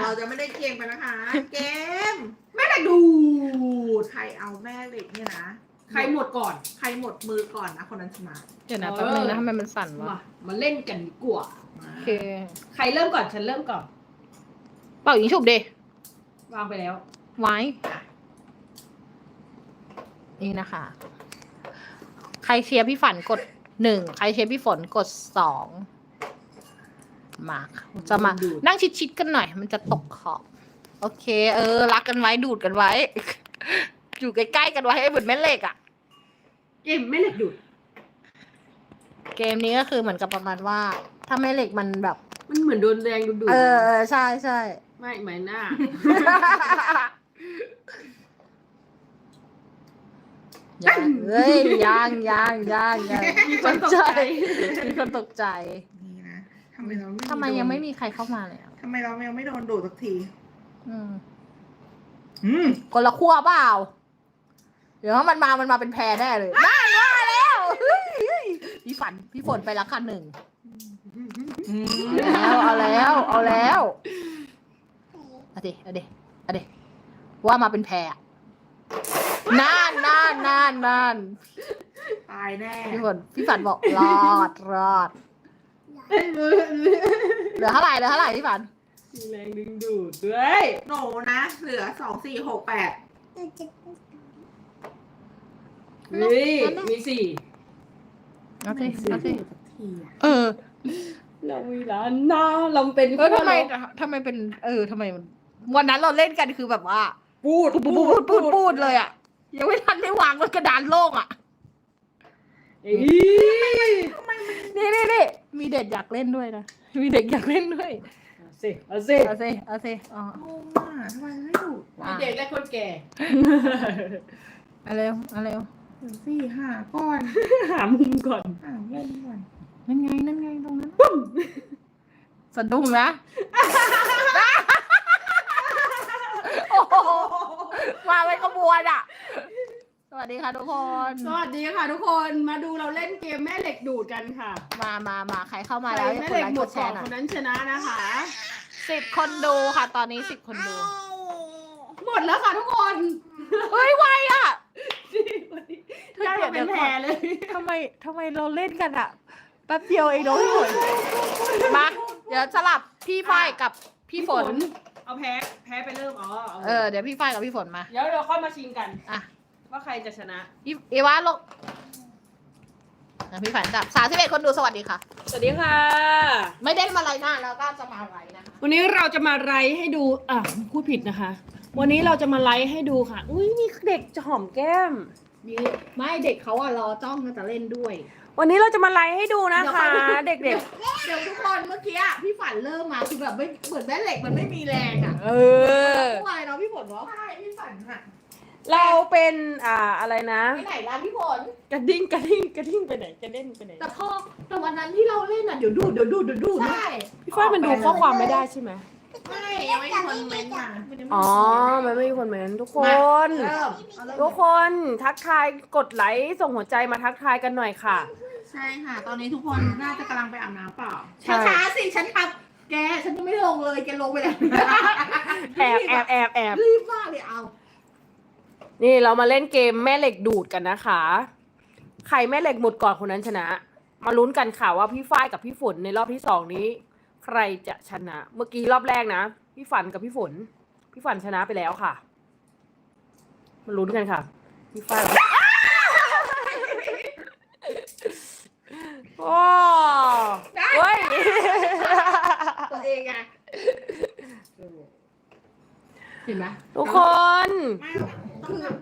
เราจะไม่ได้เกมกันนะคะ เกม แม่เหล็กดูดใครเอาแม่เหล็กเนี่ยนะ ใครหมดก่อน ใครหมดมือก่อนนะคนนั้นชนะเดี๋ยวนะเออแป๊บนึงนะทำไมมันสั่นวะมามาเล่นกันดีกว่ามาโอเคใครเริ่มก่อนฉันเริ่มก่อนเป่ายิงฉุบดิวางไปแล้ว ไว้นี่นะคะ ใครเชียร์พี่ฝันกดหนึ่ง ใครเชียร์พี่ฝนกดสอง มาจะมาดูดนั่งชิดๆกันหน่อย มันจะตกขอบ โอเค เออ รักกันไว้ดูดกันไว้ อยู่ใกล้ๆกันไว้ให้เหมือนแม่เหล็กอะเกมแม่เหล็กดูด เกมนี้ก็คือเหมือนกับประมาณว่า ถ้าแม่เหล็กมันแบบ มันเหมือนโดนแรงดูดดูดเออเออใช่ใช่ไม่ไม่หน้ายังเฮ้ยยังยังยังยังมีคนตกใจมีคนตกใจนี่นะทำไมเราทำไมยังไม่มีใครเข้ามาเลยอะทำไมเรายังไม่โดนดูดสักที อืมอืมคนละขั้วเปล่า เดี๋ยวถ้ามันมา มันมาเป็นแพรแน่เลยน่ามาแล้วเฮ้ยเฮ้ยพี่ฝัน พี่ฝนไปแล้วค่ะหนึ่งเอาแล้วเอาแล้วเอาดิเอาดิเอาดิว่ามาเป็นแพรอะนานนานนานนานตายแน่ พี่ฝนพี่ฝันบอกรอดรอด เหลือเท่าไหร่เหลือเท่าไหร่พี่ฝันมีแรงดึงดูดด้วยหนูนะ เหลือสองสี่หกแปดเฮ้ยมีสี่โอเคโอเคสักทีอะเออ เรามีร้านหน้าเราเป็นเออทำไมทำไมเป็น เออทำไมมันวันนั้นเราเล่นกันคือแบบว่า พูดปูดปูดปูดปูดเลยอะยังไม่ทันได้วางบนกระดานโล่งอะ เอ้ยนี่นี่นี่มีเด็กอยากเล่นด้วยนะ มีเด็กอยากเล่นด้วย เอาสิเอาสิเอาสิเอาสิอ๋อ งงอะทำไมไม่ดูดอะมีเด็กและคนแก่เอาเร็วเอาเร็วเดี๋ยวสี่หาก่อนหามุมก่อนหาเล่นก่อนนั่นไง นั่นไงตรงนั้นสะดุ้งนะโอ้โหมาเป็นขบวนอะ สวัสดีค่ะทุกคน สวัสดีค่ะทุกคนมาดูเราเล่นเกมแม่เหล็กดูดกันค่ะมามามาใครเข้ามาใครแล้วแม่กเหดล็กไลค์หมกดดแชก่อนร์หน่อคยนนั้นชนะนะคะ สิบคนดูค่ะ ตอนนี้สิบคนดูหมดแล้วค่ะทุกคนเฮ้ยไวอะ ได้มาเป็นแพรเลยทำไมทำไมเราเล่นกันอะแป๊บเดียวเองเน้องพี่ฝนมา เดี๋ยวสลับพี่ฝ้ายกับพี่ฝน เอาแพ้แพ้ไปเริ่มอ๋อเอาเออเดี๋ยวพี่ฝ้ายกับพี่ฝนมา เดี๋ยวเราค่อยมาชิงกัน อะ ว่าใครจะชนะ พี่เอวาลงอะพี่ฝันจับสามสิบเอ็ดคนดูสวัสดีค่ะ สวัสดีค่ะ ไม่ได้มาไลน์หน้าแล้วก็จะมาไลน์นะคะ วันนี้เราจะมาไลฟ์ให้ดูอะพูดผิดนะคะ วันนี้เราจะมาไลฟ์ให้ดูค่ะ อุ้ยมีเด็กจะหอมแก้ม มีไม่เด็กเขาอะรอจ้องจะเล่นด้วย วันนี้เราจะมาไลฟ์ให้ดูนะคะ เด็กเดี๋ยวทุกคนเมื่อกี้อะพี่ฝันเริ่มมาคือแบบไม่เหมือนแม่เหล็กมันไม่มีแรงอะๆ เออพูดอะไรเนาะพี่ฝนเนาะใช่พี่ฝันค่ะ เราเป็นอ่าอะไรนะไปไหนล่ะพี่ฝนกระดิ่งกระดิ่งกระดิ่งไปไหนกระเด้นไปไหนแต่พอแต่วันนั้นที่เราเล่นอะเดี๋ยวดูดเดี๋ยวดูดเดี๋ยวดูดใช่พี่ฝ้ายมันดูข้อความไม่ได้ใช่ไหมไม่ยังไม่มีคนเม้นต์มาไม่ได้อ๋อมันไม่มีคนเหมือนทุกคน เริ่มเอาเริ่มทุกคนทักทายกดไลค์ส่งหัวใจมาทักทายกันหน่อยค่ะ ใช่ค่ะ ตอนนี้ทุกคนน่าจะกำลังไปอาบน้ำเปล่าใช่ ช้าๆสิฉันทำแกฉันยังไม่ลงเลยแกลงไปแล้วแอบแอบแอบแอบรีบมากเลยเอา นี่เรามาเล่นเกมแม่เหล็กดูดกันนะคะ ใครแม่เหล็กหมดก่อนคนนั้นชนะ มาลุ้นกันค่ะว่าพี่ฝ้ายกับพี่ฝนในรอบที่สองนี้ ใครจะชนะ เมื่อกี้รอบแรกนะ พี่ฝันกับพี่ฝน พี่ฝันชนะไปแล้วค่ะ มาลุ้นกันค่ะ พี่ฝ้ายกับโอ้เฮ้ยตัวเองไงเห็นไหมทุกคนไม่หรอกต้องทำตัวติดกันด้วยคือ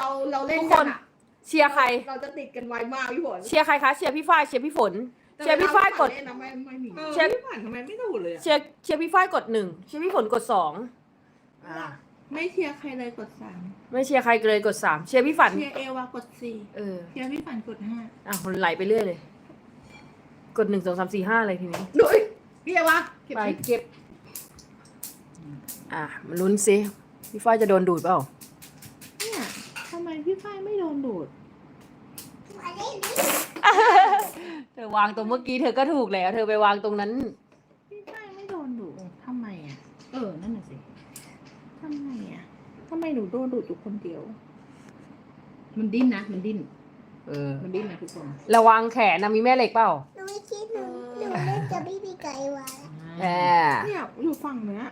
เราเราเล่นทุกกัคนนอะเชียร์ใคร เราจะติดกันไวมากพี่ฝนเชียร์ใครคะเชียร์พี่ฝ้ายเชียร์พี่ฝน เชียร์พี่ฝ้ายกดเล่นนะไม่ไม่มี เออเช็ค พี่ฝันทำไมไม่ดูดเลยอะเชียร์เชียร์พี่ฝ้ายกดหนึ่งเชียร์พี่ฝนกดสองไม่เชียร์ใครเลยกดสามไม่เชียร์ใครเลยกดสามเชียร์พี่ฝันเชียร์เอวากดสี่เออเชียร์พี่ฝันกดห้าอะคนไหลไปเรื่อยเลย กดหนึ่งสองสามสี่ห้าอะไรทีนี้ดุยพี่เอวะเก็บไปสิเก็บ อะมาลุ้นสิพี่ฝ้ายจะโดนดูดเปล่าเนี่ยทำไม พี่ฝ้ายไม่โดนดูด เธอวางตรงเมื่อกี้เธอก็ถูกแล้ว เธอไปวางตรงนั้น พี่ฝ้ายไม่โดนดูดทำไมอะ เออ นั่นน่ะสิทำไมอะทำไมหนูโดนดูดอยู่คนเดียว มันดิ้นนะ มันดิ้น เออ มันดิ้นนะทุกคน ระวังแขนนะมีแม่เหล็กเปล่าหนูไม่คิดหนูหนูเล่นจะไม่มีไกลวะ แหมนี่ยอยู่ฝั่งเนี้ย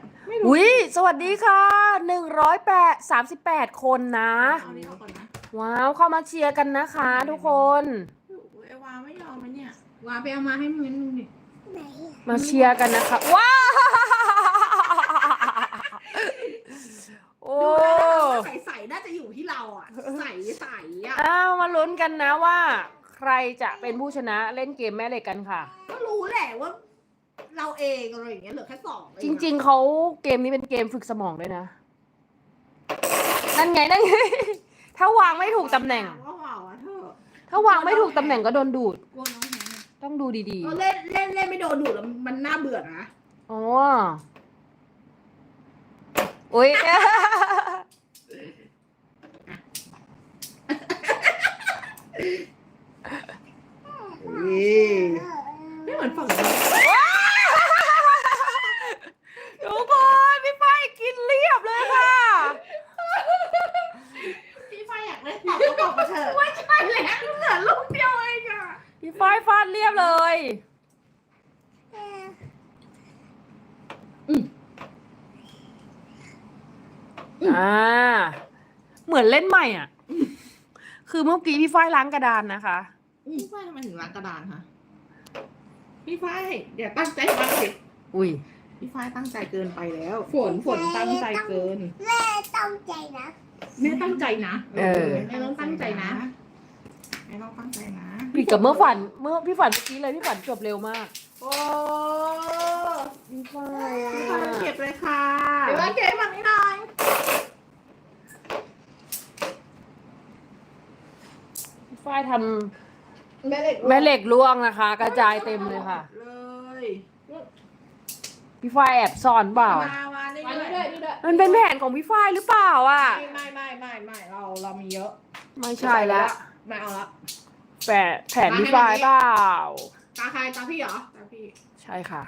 อุ้ยสวัสดีค่ะหนึ่งร้อยแปดสามสิบแปดคนนะ เอานี้ออกก่อนนะว้าวเข้ามาเชียร์กันนะคะ ทุกคนไอวาไม่ยอมมันเนี่ยวาไปเอามาให้มันนึงดิไหนอะมาเชียร์กันนะคะ ว้าวโอ้ใส่ใส่น่าจะอยู่ที่เราอะ ใส่ใส่อะ อ้าวมาลุ้นกันนะว่า ใครจะเป็นผู้ชนะเล่นเกมแม่เหล็กกันค่ะ ก็รู้แหละว่า เราเองอะไรอย่างเงี้ยเหลือแค่สองเอจงริง ๆเขาเกมนี้เป็นเกมฝึกสมองด้วยนะ นั่นไงนั่นไง ถ้าวางไม่ถูกตำแหน่งว่าว่าวะเธอถ้าวางไม่ถูกตำแหน่งก็โดนดูด กลัวน้องแพ้นะต้องดูดีเออเล่นเล่นเล่นไม่โดนดูดแล้วมันน่าเบื่อนะๆ อ๋ออุ้ย ไม่เหมือนฝั่งเรา ทุกคนพี่ฝ้ายกินเรียบเลยค่ะ พี่ไฟอยากเล่นตอบก็บอกมาเถอะไม่ใช่แหละเหลือลูกเดียวเองอะ พี่ฝ้ายฟาดเรียบเลย เออ อ่า เหมื อนเล่นใหม่อะ คือเมื่อกี้พี่ฝ้ายล้างกระดานนะคะ พี่ฝ้ายทำไมถึงล้างกระดานคะพี่ฝ้ายเดี๋ยวตั้งใจฟังสิอุ้ยพี่ฝ้ายตั้งใจเกินไปแล้ว ฝนฝนตั้งใจเกิน แม่ต้องใจนะแม่ตั้งใจนะเออแม่ต้องตั้งใจนะแม่ต้องตั้งใจนะผิดกับเมื่อฝันเมื่อพี่ฝันเมื่อกี้เลยพี่ฝันจบเร็วมาก โอ้พี่ฝ้ายพี่ฝ้ายเก็บเลยค่ะเดี๋ยวว่าเกมมันไม่ได้พี่ ฝ้ายทแม่เด็กำแม่เหล็กล่วงนะคะ กระจายเต็มเลยค่ะ เลยพี่ฝ้ายแอบซ่อนเปล่า มาวาได้มาด้นี่วด้วยยนี่ด้วยมันเป็นแผนของพี่ฝ้ายหรือเปล่าอะ ไม่ไม่ไม่ไม่ไม่เราเรามีเยอะไม่ใช่แล้วไม่เอาละ แผนแผนพี่ฝ้ายเปล่า ตาใครตาพี่เหรอตาพี่ใช่ค่ะ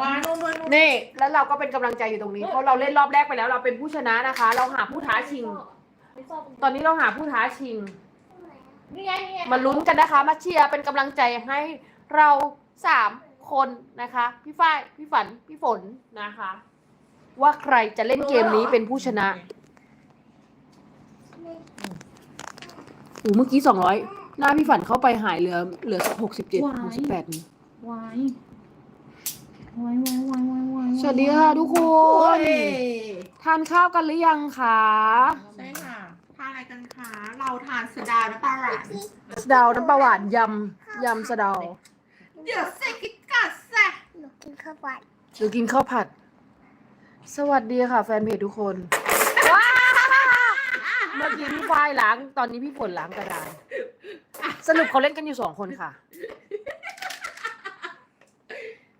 วาโน่นนู่นนู่นนี่ แล้วเราก็เป็นกำลังใจอยู่ตรงนี้ เพราะเราเล่นรอบแรกไปแล้ว เราเป็นผู้ชนะนะคะ เราหาผู้ท้าชิง ตอนนี้เราหาผู้ท้าชิง นี่ไงนี่ไงมาลุ้นกันนะคะ มาเชียร์เป็นกำลังใจให้เราสามคนนะคะ พี่ฝ้าย พี่ฝัน พี่ฝนนะคะ ว่าใครจะเล่นเกมนี้เป็นผู้ชนะอูเมื่อกี้สองร้อยหน้าพี่ฝันเข้าไปหายเหลือ เหลือหกสิบเจ็ดหกสิบแปดวายวายวายวายวายวายสวัสดีค่ะทุกคโอ้นยทานข้าวกันหรือยังคะ ใช่ค่ะทา นอะไรกันคะ เราทานสะดาวน้ำปลาหวานสะเดาวน้ำปลาหวานยำยำสะเดาวเดี๋ยวเสกิดกัดแซ่หนูกินข้าวผัดหรือกินข้าวผัด สวัสดีค่ะ แฟนเพจทุกคนว้าวเมื่อกี้พี่ฝ้ายล้าง ตอนนี้พี่ฝนล้างกระดานสรุปเขาเล่นกันอยู่สองคนค่ะ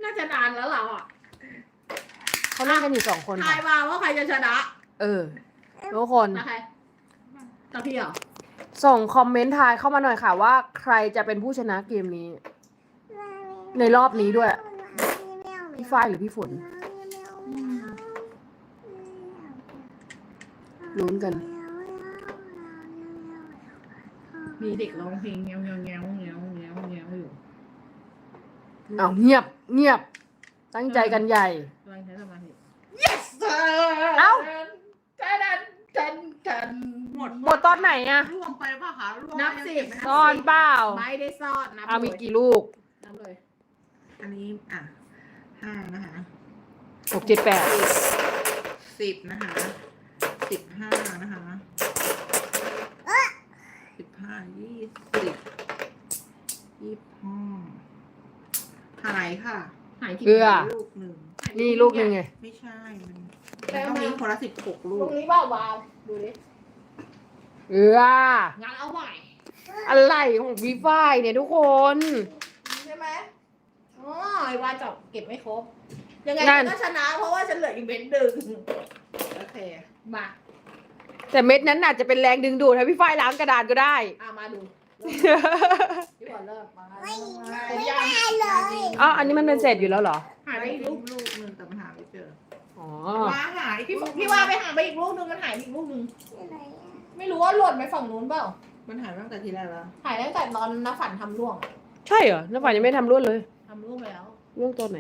น่าจะนานแล้วเราอะเขาเล่นกันอยู่สองคนทาค่ะ ยมาว่าใครจะชนะเออทุกคนตาใค รตาพี่เหรอส่งคอมเมนต์ทายเข้ามาหน่อยค่ะว่าใครจะเป็นผู้ชนะเกมนี้ ในรอบนี้ด้วย พี่ฝ้ายหรือพี่ฝนลุ้นกัน มีเด็กร้องเพลงเงี้ยวเงี้ยวเงี้ยวเงี้ยวเงี้ยวเงี้ยวอยู่เอาเงียบเงียบ ตั้งใจกันใหญ่ กำลังใช้สมาธิ yes sir เอ้า จันจันจัน หมดหมดตอนไหนอะรวมไปป่ะคะรวมนับไปสิยังเก็ไม่ซ่อนเปล่าไม่ได้ซ่อนนะเอามีกี่ลูกนับเลย อันนี้อะห้านะคะหกเจ็ดแปดสิบนะคะสิบห้านะคะสิบห้ายี่สิบยี่สิบห้าหายค่ะ หายกี่เอือลูกหนึ่งนี่ลูกหนึ่งไง ไม่ใช่มันมันต้องมีคนละสิบหกลูลูกกนี้เปล่าวาวดูดิ เอืองั้นเอาใหม่อะไรของพี่ฝ้ายเนี่ยทุกคน ใช่ไหมอ๋อไอ้วาจับเก็บไม่ครบ ยังไงนั่ฉัน นก็ชนะ เพราะว่าฉันเหลืออีกเม็ดหนึ่งโอเค มาแต่เม็ดนั้นอาจจะเป็นแรงดึงดูดให้พี่ฝ้ายล้างกระดานก็ได้ อะมาดูเริ่มพี่บอลเริ่มมาไม่มาไม่ได้เลย อ๋ออันนี้มันเป็นเศษอยู่แล้วเหรอ หายไปลูกลูกหนึ่งแต่มันหายไปไม่เจออ๋อว่าหายพี่พี่ว่าไปหาไปอีกลูกนึงมันหายไปอีกลูกนึงอะไรอะ ไม่รู้ว่าหล่นไปฝั่งนู้นเปล่ามันหายไปตั้งแต่ทีแรกแล้วหายตั้งแต่ตอนน้าฝันทำร่วงใช่เหรอน้ำฝันยังไม่ทำร่วนเลยทำร่วงไปแล้วร่วงตอนไหน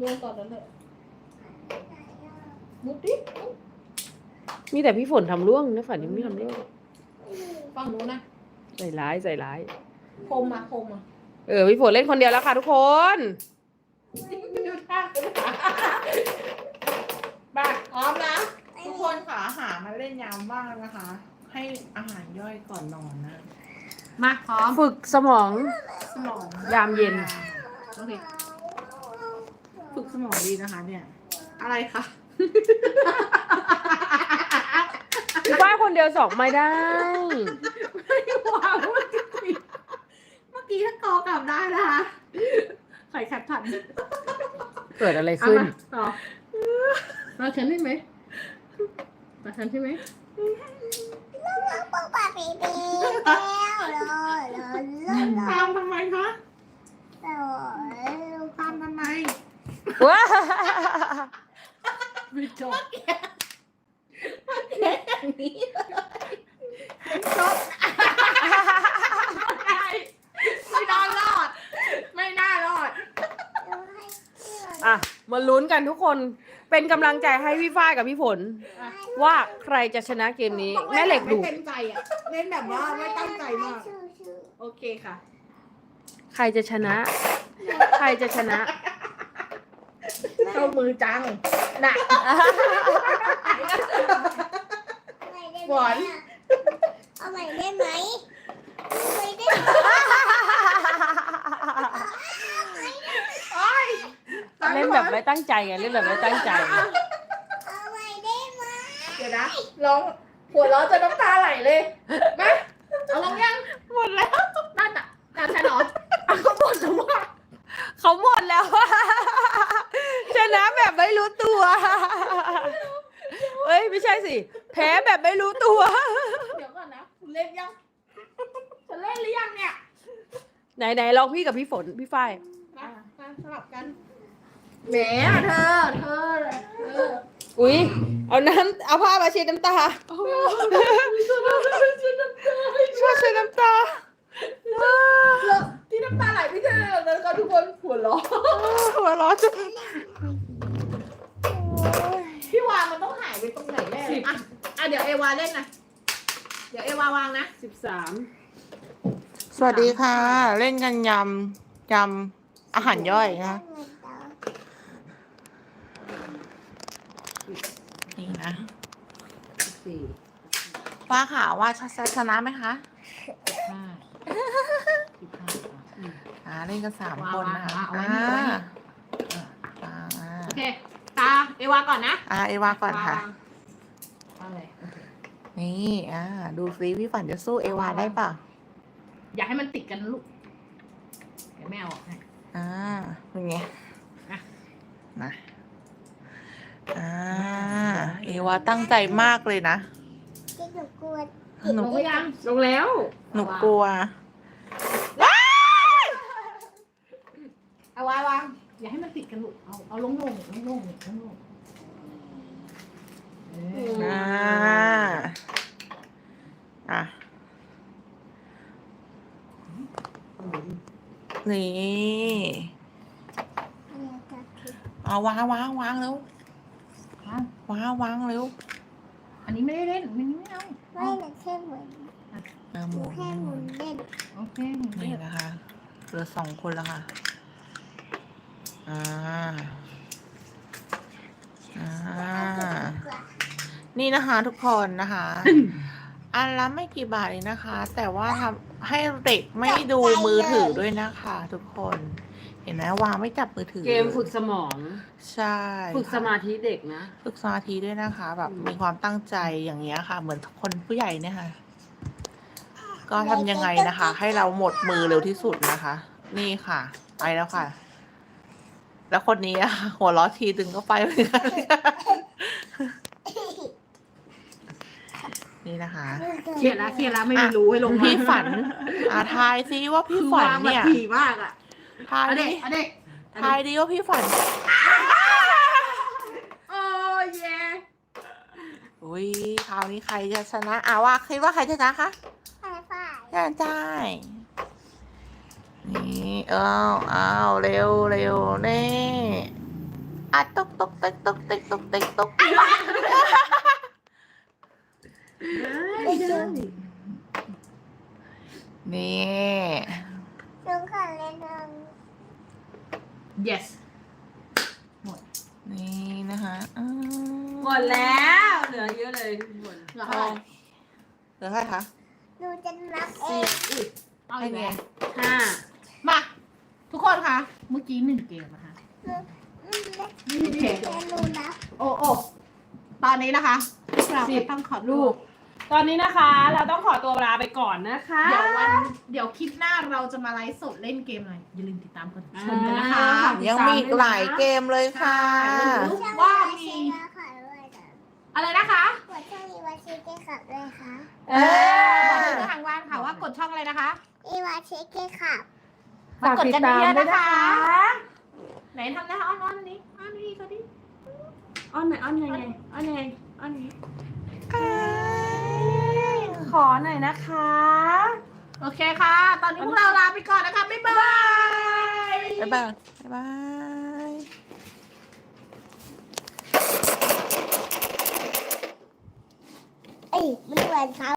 ร่วงตอนนั้นเลยมุดดิมุดมีแต่พี่ฝนทำร่วงน้ำฝันยังไม่ทำร่วงฝั่งนู้นนะใส่ร้ายใส่ร้าย คมมาคมมาเออพี่ฝนเล่นคนเดียวแล้วค่ะทุกคน ดูท่าดูท่าบ้าพร้อมนะทุก คนค่ะหามาเล่นยามว่างนะคะ ให้อาหารย่อยก่อนนอนนะ มาพร้อมฝึกสมองสมองยามเย็น โอเคฝึกสมองดีนะคะ เนี่ย อะไรคะพี่ฝ้ายคนเดียวสองไม่ได้ว้าวเมื่อกี้เมื่อกี้ถ้ากอกลับได้นะคะใครแคปทันเกิดอะไรเอาขึ้นมาต่อมาฉันได้ไหม มาฉันใช่ไหมปุ๊บปะปีปีแล้วรอรอรอรอตามทำไมคะตามทำไมว้าไม่จบไม่น่ารอด ไม่น่ารอด อะ มาลุ้นกันทุกคน เป็นกำลังใจให้พี่ฝ้ายกับพี่ฝน ว่าใครจะชนะเกมนี้ แม่เหล็กดูไม่เต็มใจอะเล่นแบบว่าไม่ตั้งใจมาก โอเคค่ะ ใครจะชนะ ใครจะชนะ เข้ามือจังน่ะหวาน เอาใหม่ได้ไหมเอาใหม่ได้ไหมเล่นแบบไม่ตั้งใจไงเล่นแบบไม่ตั้งใจ เอาใหม่ได้ไหม เดี๋ยวนะร้องหัวเราะจะน้ำตาไหลเลยมาเอาลองยังหมดแล้วน่าจะน่าฉันเหรอเอาเขาบ่นแล้วว่าเขาหมดแล้วชนะแบบไม่รู้ตัวเอ้ยไม่ใช่สิ แพ้แบบไม่รู้ตัว เดี๋ยวก่อนนะคุณเล่นยังฉันเล่นหรือยังเนี่ยไหนไหนลองพี่กับพี่ฝนพี่ฝ้าย มามาสลับกันแหมเธอเธอเธอ อุ้ยเอาน้ำเอาผ้ามาเช็ดน้ำตาช่วยเช็ดน้ำตาแล้วที่น้ำตาไหลไม่ใช่เลยแล้วก็ทุกคนหัวเราะหัวเร้อนจังพี่วามันต้องหายไปตรงไหนแน่เลยอะอะเดี๋ยวเอวาเล่นนะเดี๋ยวเอวาวางนะสิบสามสวัสดีค่ะ เล่นกันยำยำอาหารย่อยนะ นี่นะสี่ว่าค่ะว่าชชนะไหมคะห้าสิบห้าอ่าเล่นกันสามวางคนนะคะวางเอาไว้อ่านี่เอาไว้นี่ อ่าอ่าโอเค ตา เอวาก่อนนะอ่าเอวาก่อนค่ะ วางวางเลยโอเคนี่อ่าดูซิพี่ฝันจะสู้เอวาได้เปล่าอย่าให้มันติดกันนะลูก เดี๋ยวแม่เอาออกให้ อ่าเป็นไงอะ นะ อ่าเอวาตั้งใจมากเลยนะ ที่หนูกลัวหนูลงไปยังลงแล้วหนูกลัวเอาวางวางอย่าให้มันติดกันลูกเอาเอาลงลงลงลงลงลงเอออ่าอะนี่ อะไรจะผิดเอาวางวางวางเร็ว วางวางวางเร็วอันนี้ไม่ได้เล่นอันนี้ไม่เอาไม่หนูแค่หมุนอะหหนูมุนแค่หมุนเล่นโอเคนี่นะคะเหลือสองคนแล้วค่ะอ่าอ่านี่นะคะทุกคนนะคะ อันละไม่กี่บาทเองนะคะ แต่ว่าทำให้เด็กไม่ดูมือถือด้วยนะคะ ทุกคน เห็นไหมวางไม่จับมือถือเกมฝึกสมอง ใช่ฝึกสมาธิเด็กนะ ฝึกสมาธิด้วยนะคะ แบบอืมมีความตั้งใจอย่างเงี้ยค่ะ เหมือนคนผู้ใหญ่เนี่ยค่ะ ก็ทำยังไงนะคะ ให้เราหมดมือเร็วที่สุดนะคะ นี่ค่ะ ไปแล้วค่ะ แล้วคนนี้อะหัวล้อทีตึงก็ไปเหมือนกันนี่นะคะ เครียดละเครียดละไม่มีรู้ให้ลงมาพี่ฝันอาทายซิว่าพี่คือฝันวางมาเนี่ย ถี่มากอะ ทายเอาดิเด็กเอาเด็กทายดิว่าพี่ฝันอุ้ยคราวนี้ใครจะชนะอ่าว่าคิดว่าใครจะชนะคะไฟฟ้าใช่ใช่นี่เอ้าเอาเร็วเร็วเน่อะตกตกติ๊กตกติ๊กตกติ๊กตกไม่ได้นี่หนูขอเล่นหนึ่ง yes นี่นะคะอืมหมดแล้ว เหลือเยอะเลยทุกคนเหลือเท่าไหร่เหลือเท่าไหร่คะหนูจะนับเอสี่งอุ้ยเอาอีกแล้วห้ามา ทุกคนคะ เมื่อกี้หนึ่งเกมนะคะอืมนี่เกมเดี๋ยวหนูนับโอ้โอ้ตอนนี้นะคะพวกเราสิบก็ต้องขอลูก ตอนนี้นะคะ เราต้องขอตัวลาไปก่อนนะคะ เดี๋ยววันเดี๋ยวคลิปหน้าเราจะมาไลฟ์สดเล่นเกมอะไรอย่าลืมติดตามกันชมกันนะคะอ่า ยังมีอีกหลายเกมเลยค่ะ รู้ว่ามีช่องอีวาชิเกะขับด้วยนะอะไรนะคะกดช่องอีวาชิเกะขับด้วยค่ะเอบอกอเพื่อนทางบ้านค่ะว่ากดช่องอะไรนะคะ อีวาชิเกะขับฝากติดตามด้วยนะคะ ไหนทำนะคะอ้อนอ้อนอันนี้อ้อนนี่ก็ดิอ้อนไหนอ้อนยังไงอ้อนยังไงอ้อนยังไงข อหน่อยนะคะ โอเคค่ะ ตอนนี้พวกเราลาไปก่อนนะคะ บ๊ายบาย บ๊ายบาย บ๊ายบายเอ้ยมันเหมือนเขา